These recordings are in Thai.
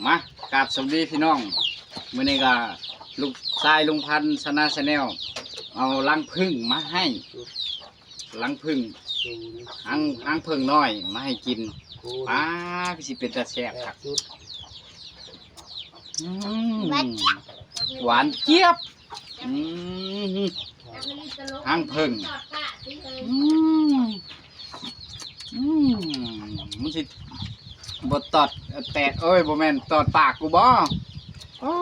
มากราบสวัสดีพี่น้องมื้อนี้ก็ลูกชายลุงพันธ์ชนะชาแนลเอาลังพึ่งมาให้ลังพึ่งอังอังพึ่งน้อย มาให้กินป้าพี่สิเป็นตาแซ่บครับหวานเจี๊ยบอืมห้างพิ่งมันสิ บดตอดแตดเอ้ยบ่แม่นตอดปากกูบ่โอ้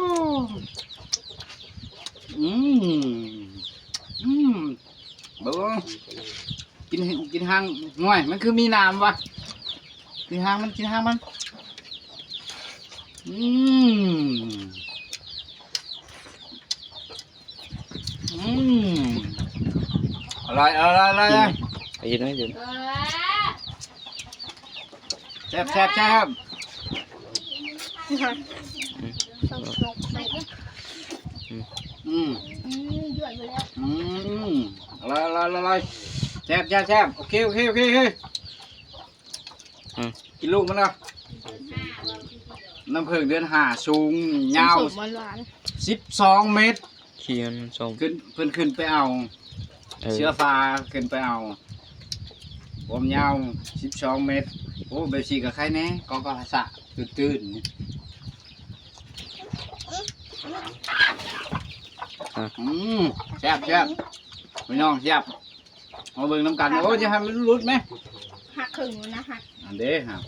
อืมอืมเบ่กินกินหางง่วยมันคือมีน้ำวะกินหางมันกินหางมัน อืมอืมอร่อยอร่อยอร่อยอร่อยไปยืนไว้ยืน แซ่บแซ่บแซ่บอืมอืมอร่อยอร่อยอร่อยแซ่บแซ่บแซ่บโอเคโอเคโอเคโอเคกินลูกมันเนาะน้ำผึ้งเดือนห้าสูงยาวหวานหวานสิบสองเมตรขี้มันส้มขึ้นเพิ่นขึ้นไปเอาเออเชื้อฟ้าขึ้นไปเอา ความยาวสิบสองเมตร โอ้แบบสีกับใครแน่ก็ก็สะตื้นๆนี่อืมแซ่บแซ่บพี่น้องแซ่บมาเบิ่งน้ำกัน โอ้ยจะให้มันรุดไหมหักครึ่งนะหักอันเด้ฮะ